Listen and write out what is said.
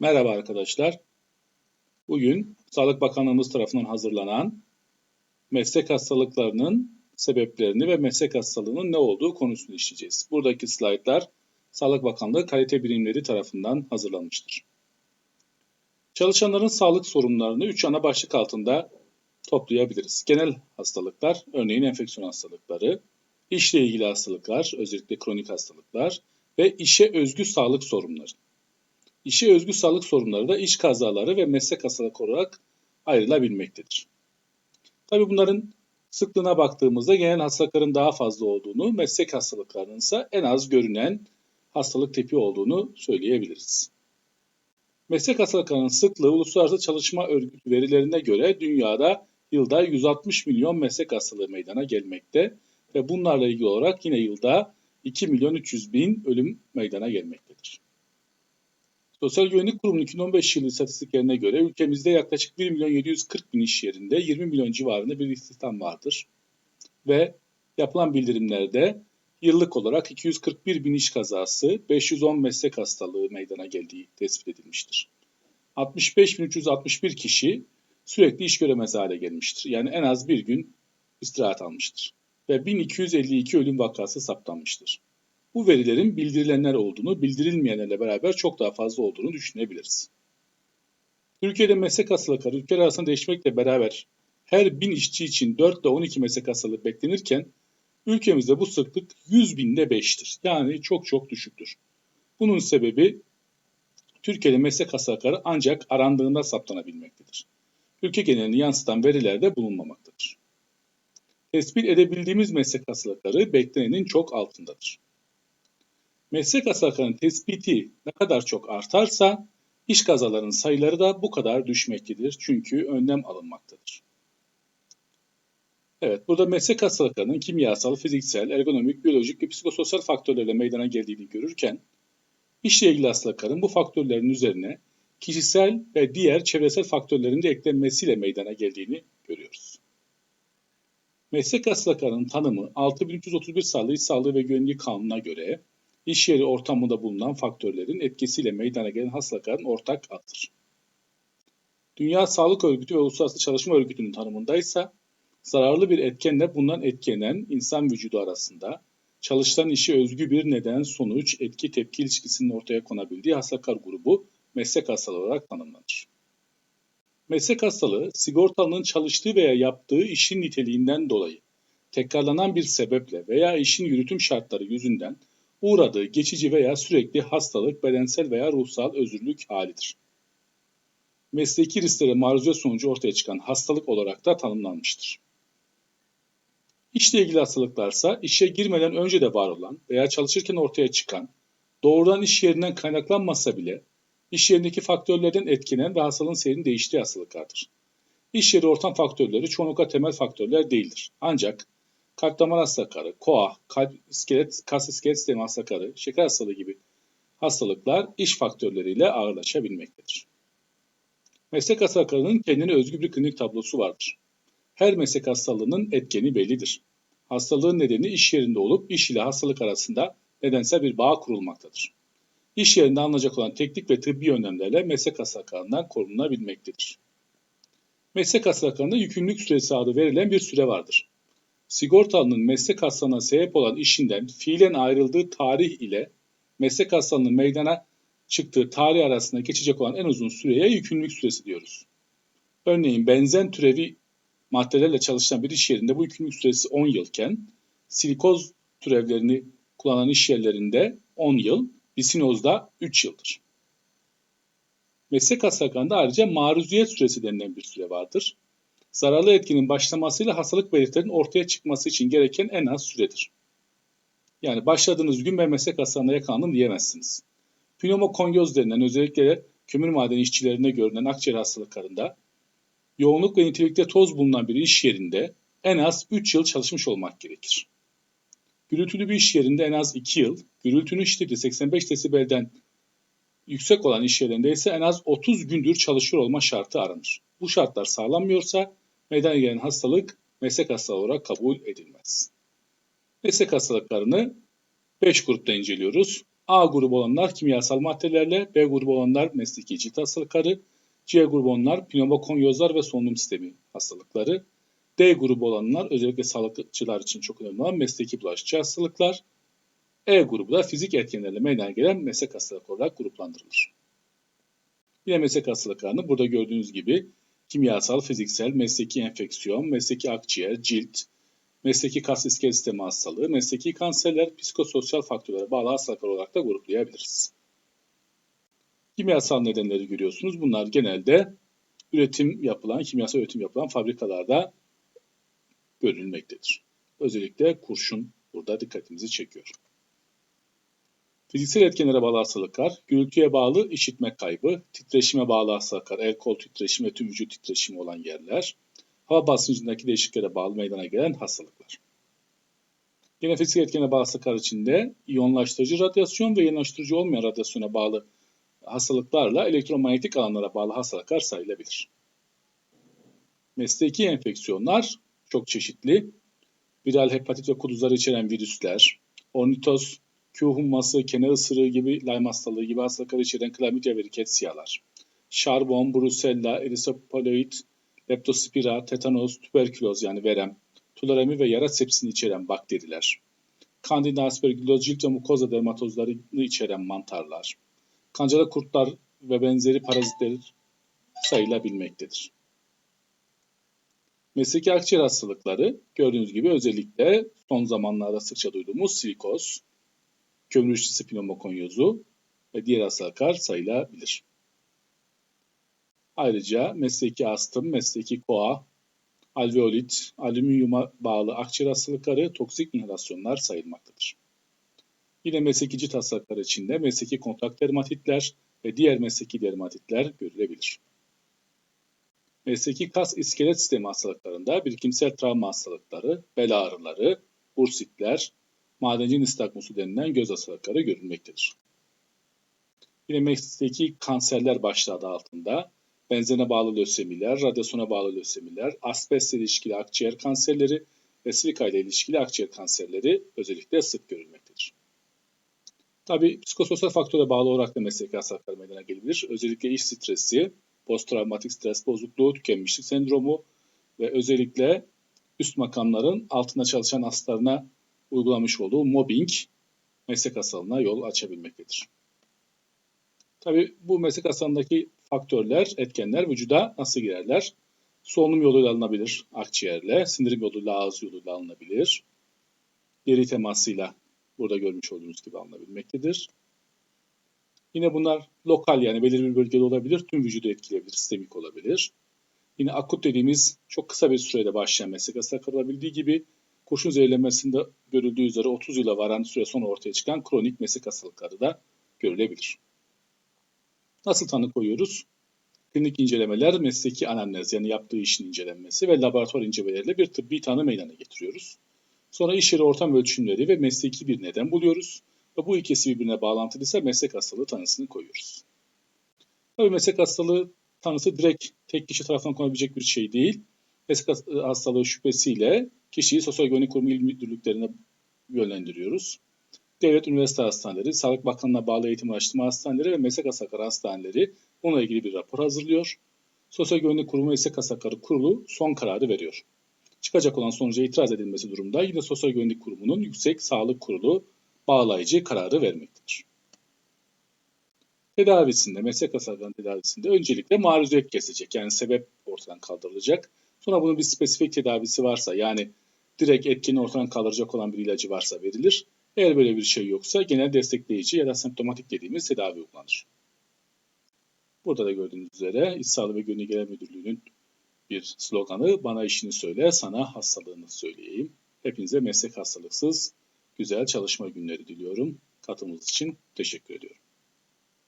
Merhaba arkadaşlar. Bugün Sağlık Bakanlığımız tarafından hazırlanan meslek hastalıklarının sebeplerini ve meslek hastalığının ne olduğu konusunu işleyeceğiz. Buradaki slaytlar Sağlık Bakanlığı kalite birimleri tarafından hazırlanmıştır. Çalışanların sağlık sorunlarını 3 ana başlık altında toplayabiliriz. Genel hastalıklar, örneğin enfeksiyon hastalıkları, işle ilgili hastalıklar, özellikle kronik hastalıklar ve işe özgü sağlık sorunları. İşe özgü sağlık sorunları da iş kazaları ve meslek hastalık olarak ayrılabilmektedir. Tabi bunların sıklığına baktığımızda genel hastalıkların daha fazla olduğunu, meslek hastalıklarının ise en az görünen hastalık tipi olduğunu söyleyebiliriz. Meslek hastalıklarının sıklığı Uluslararası Çalışma Örgütü verilerine göre dünyada yılda 160 milyon meslek hastalığı meydana gelmekte ve bunlarla ilgili olarak yine yılda 2 milyon 300 bin ölüm meydana gelmektedir. Sosyal Güvenlik Kurumu'nun 2015 yılı istatistiklerine göre ülkemizde yaklaşık 1 milyon 740 bin iş yerinde 20 milyon civarında bir istihdam vardır. Ve yapılan bildirimlerde yıllık olarak 241 bin iş kazası, 510 meslek hastalığı meydana geldiği tespit edilmiştir. 65.361 kişi sürekli iş göremez hale gelmiştir. Yani en az bir gün istirahat almıştır. Ve 1252 ölüm vakası saptanmıştır. Bu verilerin bildirilenler olduğunu, bildirilmeyenlerle beraber çok daha fazla olduğunu düşünebiliriz. Türkiye'de meslek hastalıkları ülkeler arasında değişmekle beraber her bin işçi için 4 ile 12 meslek hastalığı beklenirken ülkemizde bu sıklık 100 binde 5'tir. Yani çok çok düşüktür. Bunun sebebi Türkiye'de meslek hastalıkları ancak arandığında saptanabilmektedir. Ülke genelini yansıtan verilerde bulunmamaktadır. Tespit edebildiğimiz meslek hastalıkları beklenenin çok altındadır. Meslek hastalıklarının tespiti ne kadar çok artarsa iş kazalarının sayıları da bu kadar düşmektedir. Çünkü önlem alınmaktadır. Evet, burada meslek hastalıklarının kimyasal, fiziksel, ergonomik, biyolojik ve psikososyal faktörlerle meydana geldiğini görürken, işle ilgili hastalıkların bu faktörlerin üzerine kişisel ve diğer çevresel faktörlerin de eklenmesiyle meydana geldiğini görüyoruz. Meslek hastalıklarının tanımı 6331 sayılı İş Sağlığı ve Güvenliği Kanunu'na göre iş yeri ortamında bulunan faktörlerin etkisiyle meydana gelen hastalıkların ortak adıdır. Dünya Sağlık Örgütü ve Uluslararası Çalışma Örgütü'nün tanımında ise zararlı bir etkenle bundan etkilenen insan vücudu arasında çalışılan işi özgü bir neden, sonuç, etki, tepki ilişkisinin ortaya konabildiği hastalıklar grubu meslek hastalığı olarak tanımlanır. Meslek hastalığı, sigortalının çalıştığı veya yaptığı işin niteliğinden dolayı tekrarlanan bir sebeple veya işin yürütüm şartları yüzünden uğradığı geçici veya sürekli hastalık, bedensel veya ruhsal özürlük halidir. Mesleki risklere maruziyet sonucu ortaya çıkan hastalık olarak da tanımlanmıştır. İşle ilgili hastalıklarsa işe girmeden önce de var olan veya çalışırken ortaya çıkan, doğrudan iş yerinden kaynaklanmasa bile iş yerindeki faktörlerden etkilenen ve hastalığın seyrinin değiştiği hastalıklardır. İş yeri ortam faktörleri çoğunlukla temel faktörler değildir. Ancak kalp damar hastalıkları, koa, kalp iskelet, kas iskelet sistemi hastalıkları, şeker hastalığı gibi hastalıklar iş faktörleriyle ağırlaşabilmektedir. Meslek hastalıklarının kendine özgü bir klinik tablosu vardır. Her meslek hastalığının etkeni bellidir. Hastalığın nedeni iş yerinde olup iş ile hastalık arasında nedensel bir bağ kurulmaktadır. İş yerinde alınacak olan teknik ve tıbbi önlemlerle meslek hastalıklarından korunabilmektedir. Meslek hastalıklarında yükümlülük süresi adı verilen bir süre vardır sigortalının meslek hastalığına sebep olan işinden fiilen ayrıldığı tarih ile meslek hastalığının meydana çıktığı tarih arasında geçecek olan en uzun süreye yükümlülük süresi diyoruz. Örneğin benzen türevi maddelerle çalışan bir iş yerinde bu yükümlülük süresi 10 yılken silikoz türevlerini kullanan iş yerlerinde 10 yıl, bisinozda 3 yıldır. Meslek hastalıklarında ayrıca maruziyet süresi denilen bir süre vardır zararlı etkinin başlamasıyla hastalık belirtilerinin ortaya çıkması için gereken en az süredir. Yani başladığınız gün ben meslek hastalığına yakalandım diyemezsiniz. Pneumokonyoz denilen özellikle kömür madeni işçilerinde görülen akciğer hastalıklarında yoğunluk ve nitelikte toz bulunan bir iş yerinde en az 3 yıl çalışmış olmak gerekir. Gürültülü bir iş yerinde en az 2 yıl, gürültünün şiddeti 85 desibelden yüksek olan iş yerlerinde ise en az 30 gündür çalışıyor olma şartı aranır. Bu şartlar sağlanmıyorsa meydana gelen hastalık meslek hastalığı olarak kabul edilmez. Meslek hastalıklarını 5 grupta inceliyoruz. A grubu olanlar kimyasal maddelerle, B grubu olanlar mesleki cilt hastalıkları, C grubu olanlar pneumokonyozlar ve solunum sistemi hastalıkları, D grubu olanlar özellikle sağlıkçılar için çok önemli olan mesleki bulaşıcı hastalıklar, E grubu da fizik etkenlerle meydana gelen meslek hastalıkları olarak gruplandırılır. Yine meslek hastalıklarını burada gördüğünüz gibi kimyasal, fiziksel, mesleki enfeksiyon, mesleki akciğer, cilt, mesleki kas iskelet sistemi hastalığı, mesleki kanserler, psikososyal faktörlere bağlı hastalıklar olarak da gruplayabiliriz. Kimyasal nedenleri görüyorsunuz. Bunlar genelde üretim yapılan, kimyasal üretim yapılan fabrikalarda görülmektedir. Özellikle kurşun burada dikkatimizi çekiyor. Fiziksel etkenlere bağlı hastalıklar, gürültüye bağlı işitme kaybı, titreşime bağlı hastalıklar, el kol titreşimi ve tüm vücut titreşimi olan yerler, hava basıncındaki değişikliklere bağlı meydana gelen hastalıklar. Yine fiziksel etkene bağlı hastalıklar içinde iyonlaştırıcı radyasyon ve iyonlaştırıcı olmayan radyasyona bağlı hastalıklarla elektromanyetik alanlara bağlı hastalıklar sayılabilir. Mesleki enfeksiyonlar çok çeşitli. Viral hepatit ve kuduzları içeren virüsler, ornitoz, Q humması, kene ısırığı gibi, Lyme hastalığı gibi hastalıkları içeren klamidya ve riketsiyalar, şarbon, brusella, erisipaloid, leptospira, tetanos, tüberküloz yani verem, tularemi ve yara sepsini içeren bakteriler, Candida aspergilloz, cilt ve mukoza dermatozlarını içeren mantarlar, kancalı kurtlar ve benzeri parazitler sayılabilmektedir. Mesleki akciğer hastalıkları gördüğünüz gibi özellikle son zamanlarda sıkça duyduğumuz silikoz, kömürüşçüsü pneumokonyozu ve diğer hastalıklar sayılabilir. Ayrıca mesleki astım, mesleki koa, alveolit, alüminyuma bağlı akciğer hastalıkları, toksik inhalasyonlar sayılmaktadır. Yine mesleki cilt hastalıkları içinde mesleki kontak dermatitler ve diğer mesleki dermatitler görülebilir. Mesleki kas iskelet sistemi hastalıklarında birikimsel travma hastalıkları, bel ağrıları, bursitler, madenci nistakmusu denilen göz hastalıkları görülmektedir. Yine mesleki kanserler başlığı adı altında benzene bağlı lösemiler, radyasyona bağlı lösemiler, asbestle ilişkili akciğer kanserleri ve silika ile ilişkili akciğer kanserleri özellikle sık görülmektedir. Tabi psikososyal faktöre bağlı olarak da mesleki hastalıklar meydana gelebilir. Özellikle iş stresi, posttraumatik stres bozukluğu, tükenmişlik sendromu ve özellikle üst makamların altında çalışan hastalarına uygulamış olduğu mobbing meslek hastalığına yol açabilmektedir. Tabi bu meslek hastalığındaki faktörler, etkenler vücuda nasıl girerler? Solunum yoluyla alınabilir akciğerle, sindirim yoluyla ağız yoluyla alınabilir. Deri temasıyla burada görmüş olduğunuz gibi alınabilmektedir. Yine bunlar lokal yani belirli bir bölgede olabilir, tüm vücudu etkileyebilir, sistemik olabilir. Yine akut dediğimiz çok kısa bir sürede başlayan meslek hastalıkları olabildiği gibi kurşun zehirlenmesinde görüldüğü üzere 30 yıla varan süre sonra ortaya çıkan kronik meslek hastalıkları da görülebilir. Nasıl tanı koyuyoruz? Klinik incelemeler, mesleki anamnez yani yaptığı işin incelenmesi ve laboratuvar incelemeleriyle bir tıbbi tanı meydana getiriyoruz. Sonra iş yeri ortam ölçümleri ve mesleki bir neden buluyoruz. Ve bu ikisi birbirine bağlantılıysa meslek hastalığı tanısını koyuyoruz. Tabii meslek hastalığı tanısı direkt tek kişi tarafından konabilecek bir şey değil. Meslek hastalığı şüphesiyle kişiyi sosyal güvenlik kurumu il müdürlüklerine yönlendiriyoruz. Devlet üniversite hastaneleri, Sağlık Bakanlığı'na bağlı eğitim araştırma hastaneleri ve meslek hastalıkları hastaneleri bununla ilgili bir rapor hazırlıyor. Sosyal Güvenlik Kurumu Meslek Hastalıkları Kurulu son kararı veriyor. Çıkacak olan sonuca itiraz edilmesi durumda yine Sosyal Güvenlik Kurumu'nun Yüksek Sağlık Kurulu bağlayıcı kararı vermektedir. Tedavisinde, meslek hastalıklarının tedavisinde öncelikle maruziyet kesilecek. Yani sebep ortadan kaldırılacak. Sonra bunun bir spesifik tedavisi varsa yani direkt etkini ortadan kaldıracak olan bir ilacı varsa verilir. Eğer böyle bir şey yoksa genel destekleyici ya da semptomatik dediğimiz tedavi uygulanır. Burada da gördüğünüz üzere İç Sağlık ve Güvenlik Genel Müdürlüğü'nün bir sloganı bana işini söyle, sana hastalığını söyleyeyim. Hepinize meslek hastalıksız güzel çalışma günleri diliyorum. Katılımınız için teşekkür ediyorum.